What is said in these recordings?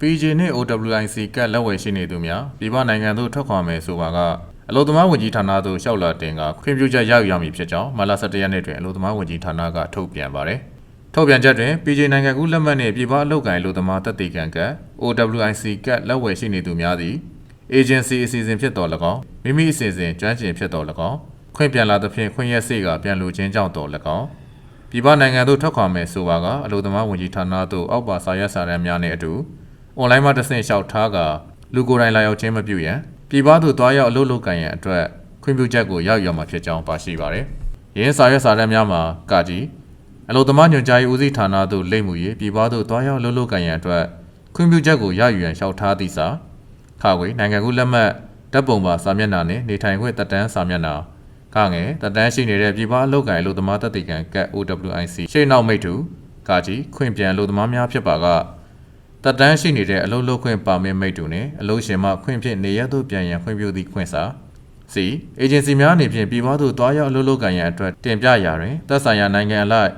PJ နှင့် OWIC ကတ်လက်ဝယ်ရှိနေသူများပြည်ပနိုင်ငံသို့ထွက်ခွာမယ်ဆိုပါကအလို့သမားဝန်ကြီးဌာနသို့လျှောက်လာတင်ကခွင့်ပြုချက်ရယူရမည်ဖြစ်ကြောင်းမလ17ရက်နေ့တွင်အလို့သမားဝန်ကြီးဌာနကထုတ်ပြန်ပါတယ်။ထုတ်ပြန်ချက်တွင် PJ နိုင်ငံကူးလက်မှတ်နှင့်ပြည်ပအလုပ်ကိုင်အလို့သမားတက်တည်ခံကတ် OWIC ကတ်လက်ဝယ်ရှိနေသူများသည် agency အစီအစဉ်ဖြစ်တော်၎င်းမိမိအစီအစဉ်ကျွမ်းကျင်ဖြစ်တော်၎င်းခွင့်ပြန်လာသဖြင့်ခွင့်ရက်စေ့ကပြန်လိုခြင်းကြောင့်တော်၎င်းပြည်ပနိုင်ငံသို့ထွက်ခွာမယ်ဆိုပါကအလို့သမားဝန်ကြီးဌာနသို့အောက်ပါစာရွက်စာတမ်းများနှင့်အတူ အွန်လိုင်းမှာတဆင့်လျှောက်ထားကလူကိုယ်တိုင်လာရောက်ခြင်းမပြုရန်ပြည်ပသို့သွားရောက်အလုပ်လုပ်ကိုင်ရန်အတွက်ခွင့်ပြုချက်ကိုရောက်ရမှာဖြစ်ကြောင်းပါရှိပါတယ်။ရင်းစာရွက်စာတမ်းများမှာကကြီးအလို့သမားညွှန်ကြားရေးဦးစီးဌာနသို့လိမ့်မှု၍ပြည်ပသို့သွားရောက်အလုပ်လုပ်ကိုင်ရန်အတွက်ခွင့်ပြုချက်ကိုရယူရန်လျှောက်ထားသည့်စာခါဝေနိုင်ငံကူးလက်မှတ်တပ်ပုံပါစာမျက်နှာနဲ့နေထိုင်ခွင့်တက်တန်းစာမျက်နှာခငယ်တက်တန်းရှိနေတဲ့ပြည်ပအလုပ်ကိုင်အလုပ်သမားတက်တည်ခံကတ် OWIC ရှေ့နောက်မိတ်တူကာကြီးခွင့်ပြန်အလုပ်သမားများဖြစ်ပါက တက်တန်းရှိနေတဲ့အလုပ်လုပ်ခွင့်ပါမစ်မိတ်တူနဲ့အလုပ်ရှင်မှခွင့်ဖြင့်နေရသို့ပြန်ရန်ခွင့်ပြုသည့်ခွင့်စာ C agency များအနေဖြင့်ပြည်ပသို့တွားရောက်အလုပ်လုပ်ကိုင်ရန်အတွက်တင်ပြရာတွင်သက်ဆိုင်ရာနိုင်ငံအလိုက်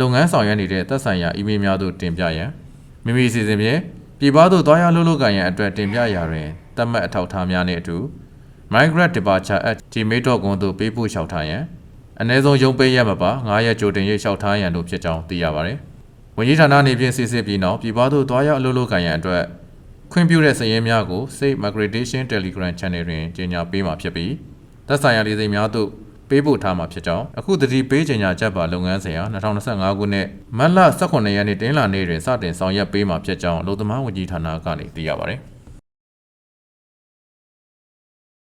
လုပ်ငန်းဆောင်ရွက်နေတဲ့သက်ဆိုင်ရာ email များသို့တင်ပြရန်မိမိအစီအစဉ်ဖြင့်ပြည်ပသို့တွားရောက်အလုပ်လုပ်ကိုင်ရန်အတွက်တင်ပြရာတွင်သတ်မှတ်အထောက်အထားများနှင့်အတူ migrant departure at gmail.com သို့ပေးပို့လျှောက်ထားရန်အ ਨੇ ဆုံးရုံးပေးရမပါ9ရက်ကြိုတင်၍လျှောက်ထားရန်တို့ဖြစ်ကြောင်းသိရပါသည်။ ဝန်ကြီးဌာနအနေဖြင့်စစ်စစ်ပြီးနောက်ပြည်ပသို့တွားရောက်အလုပ်လုပ်ကိုင်ရန်အတွက်ခွင့်ပြုတဲ့စာရင်းများကို Safe Migration Telegram Channel တွင်ကြေညာပေးမှာဖြစ်ပြီးသက်ဆိုင်ရာဒေသများသို့ပေးပို့ထားမှာဖြစ်ကြောင်းအခုတတိပေးကြေညာချက်ပါလုပ်ငန်းစဉ်ဟာ2025ခုနှစ်မတ်လ18ရက်နေ့တင်းလာနေ့တွင်စတင်ဆောင်ရွက်ပေးမှာဖြစ်ကြောင်းအလုပ်သမားဝန်ကြီးဌာနကနေသိရပါသည်။